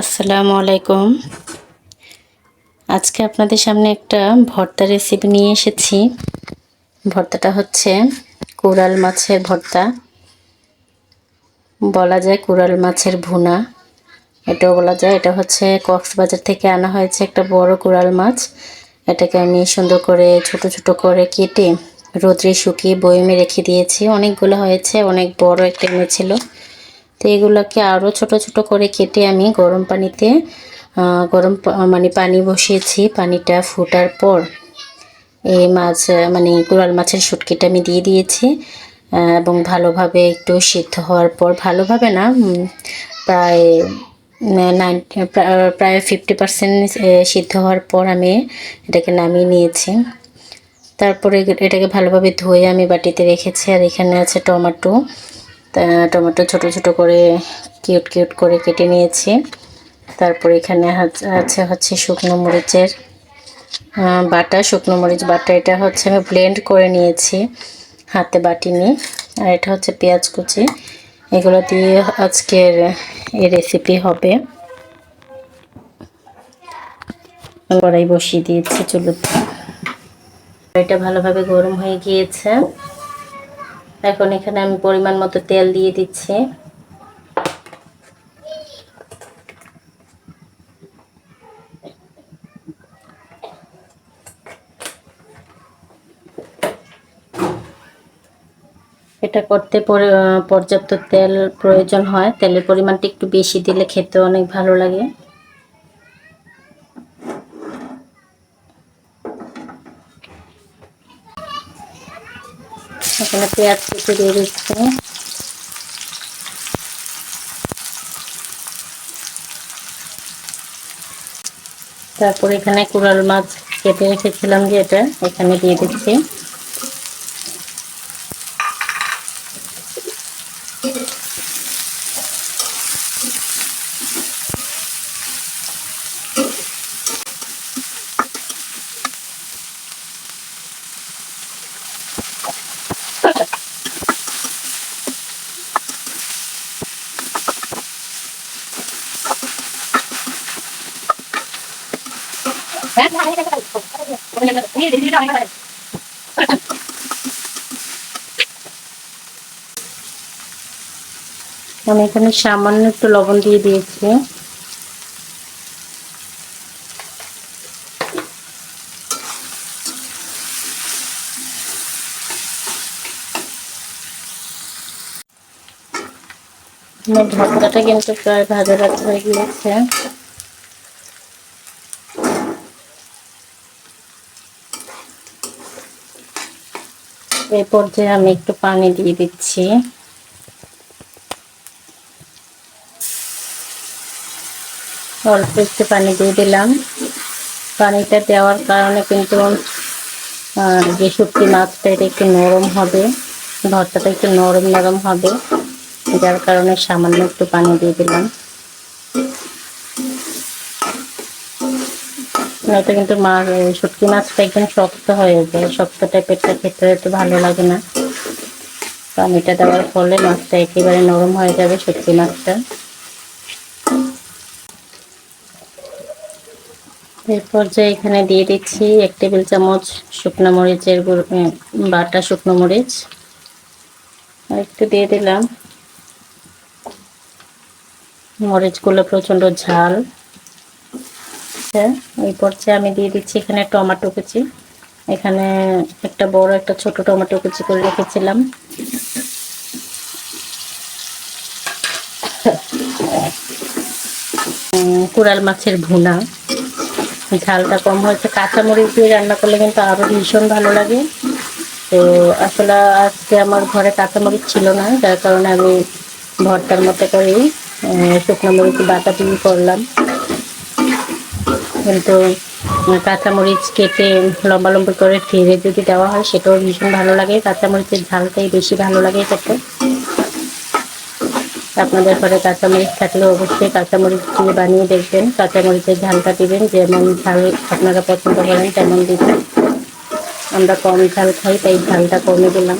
আসসালামু আলাইকুম। আজকে আপনাদের সামনে একটা ভর্তা রেসিপি নিয়ে এসেছি। ভর্তাটা হচ্ছে কোরাল মাছের ভর্তা। বলা যায় কোরাল মাছের ভুনা। এটাও বলা যায়, এটা হচ্ছে কক্সবাজার থেকে আনা হয়েছে একটা বড় কোরাল মাছ। এটাকে আমি সুন্দর করে ছোট ছোট করে কেটে, রোদ্রে শুকিয়ে বয়মে রেখে দিয়েছি। অনেকগুলো হয়েছে, অনেক বড় একটা এনেছিল তো এগুলোকে আরও ছোট ছোট করে কেটে আমি গরম পানিতে গরম মানে পানি বসিয়েছি। পানিটা ফুটার পর এই মাছ মানে কোরাল মাছের শুটকিটা আমি দিয়ে দিয়েছি এবং ভালোভাবে একটু সিদ্ধ হওয়ার পর, ভালোভাবে না প্রায় নাইন প্রায় ফিফটি পার্সেন্ট সিদ্ধ হওয়ার পর আমি এটাকে নামিয়ে নিয়েছি। তারপরে এটাকে ভালোভাবে ধুয়ে আমি বাটিতে রেখেছি, আর এখানে আছে টমেটো। টমেটো ছোট ছোট করে কিউট কিউট করে কেটে নিয়েছি। তারপর এখানে আছে হচ্ছে শুকনো মরিচের বাটা, শুকনো মরিচ বাটা। এটা হচ্ছে আমি ব্লেন্ড করে নিয়েছি হাতে বাটিনি। আর এটা হচ্ছে পেঁয়াজ কুচি। এগুলো দিয়ে আজকের এই রেসিপি হবে। কড়াই বসিয়ে দিয়েছি চুলোতে এটা ভালোভাবে গরম হয়ে গিয়েছে। এখন এখানে আমি পরিমাণ মতো তেল দিয়ে দিচ্ছি। এটা করতে পর্যাপ্ত তেল প্রয়োজন হয়। তেলের পরিমাণটা একটু বেশি দিলে খেতে অনেক ভালো লাগে। এখানে পেঁয়াজ কেটে দিয়ে দিচ্ছি। তারপর এখানে কুড়াল মাছ কেটে রেখেছিলাম যে এটা, এখানে দিয়ে দিচ্ছি। আমি এখানে সামান্য একটু লবণ দিয়ে দিয়েছি। ঢাকাটা কিন্তু প্রায় ভাজা ভাজা হয়ে গিয়েছে। এই পর্যায়ে আমি একটু পানি দিয়ে দিচ্ছি। অল্প একটু পানি দিয়ে দিলাম। পানিটা দেওয়ার কারণে কিন্তু যে শুটকি মাছটা এটা একটু নরম হবে, ভর্তাটা একটু নরম নরম হবে, যার কারণে সামান্য একটু পানি দিয়ে দিলাম। নয়তো কিন্তু মাছ শুটকি মাছটা একদম শক্ত হয়ে যায়। শক্ত টাইপেরটা খেতে একটু ভালো লাগে না। পানিটা দেওয়ার ফলে মাছটা একেবারে নরম হয়ে যাবে শুটকি মাছটা। এরপর যে এখানে দিয়ে দিচ্ছি এক টেবিল চামচ শুকনো মরিচের বাটা শুকনো মরিচ। আর একটু দিয়ে দিলাম। মরিচগুলো প্রচণ্ড ঝাল। এই পর্যায়ে আমি দিয়ে দিচ্ছি এখানে টমেটো কুচি। এখানে একটা বড়, একটা ছোট টমেটো কুচি করে রেখেছিলাম। কুড়াল মাছের ভুনা। ঝালটা কম হয়েছে। কাঁচামরিচ দিয়ে রান্না করলে কিন্তু আরও ভীষণ ভালো লাগে। তো আসলে আজকে আমার ঘরে কাঁচামরিচ ছিল না, যার কারণে আমি ভর্তার মতো করেই শুকনো মরিচ বাটা দিয়ে করলাম। কিন্তু কাঁচামরিচ কেটে লম্বা লম্বা করে ফিরে যদি দেওয়া হয়, সেটাও ভীষণ ভালো লাগে। কাঁচামরিচের ঝালটাই বেশি ভালো লাগে খেতে। আপনাদের ঘরে কাঁচামরিচ থাকলে অবশ্যই কাঁচামরিচ দিয়ে বানিয়ে দেখবেন। কাঁচামরিচের ঝালটা দিবেন, যেমন ঝাল আপনারা পছন্দ করেন, তেমন দিবেন। আমরা কম ঝাল খাই, তাই ঝালটা কমে দিলাম।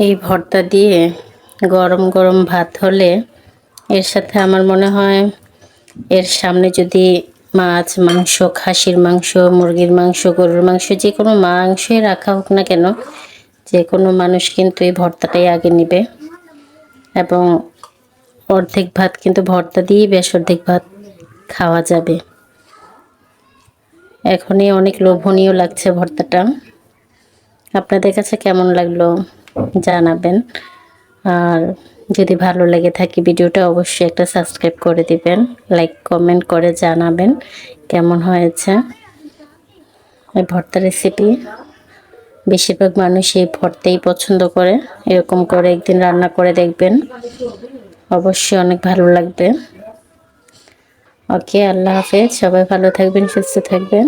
এই ভর্তা দিয়ে গরম গরম ভাত হলে এর সাথে আমার মনে হয় এর সামনে যদি মাছ, মাংস, খাসির মাংস, মুরগির মাংস, গরুর মাংস, যে কোনো মাংসই রাখা হোক না কেন, যে কোনো মানুষ কিন্তু এই ভর্তাটাই আগে নেবে। এবং অর্ধেক ভাত কিন্তু ভর্তা দিয়েই বেশ অর্ধেক ভাত খাওয়া যাবে। এখনই অনেক লোভনীয় লাগছে ভর্তাটা। আপনাদের কাছে কেমন লাগল? জানাবেন। আর যদি ভালো লেগে থাকে ভিডিওটা অবশ্যই একটা সাবস্ক্রাইব করে দিবেন, লাইক, কমেন্ট করে জানাবেন কেমন হয়েছে। এই ভর্তা রেসিপি বেশিরভাগ মানুষ এই ভর্তাই পছন্দ করে, এরকম করে একদিন রান্না করে দেখবেন। অবশ্যই অনেক ভালো লাগবে। ওকে, আল্লাহ হাফেজ, সবাই ভালো থাকবেন, সুস্থ থাকবেন।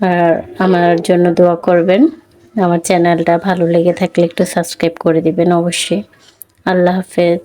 আর আমার জন্য দোয়া করবেন। আমার চ্যানেলটা ভালো লেগে থাকলে একটু সাবস্ক্রাইব করে দিবেন অবশ্যই। আল্লাহ হাফেজ।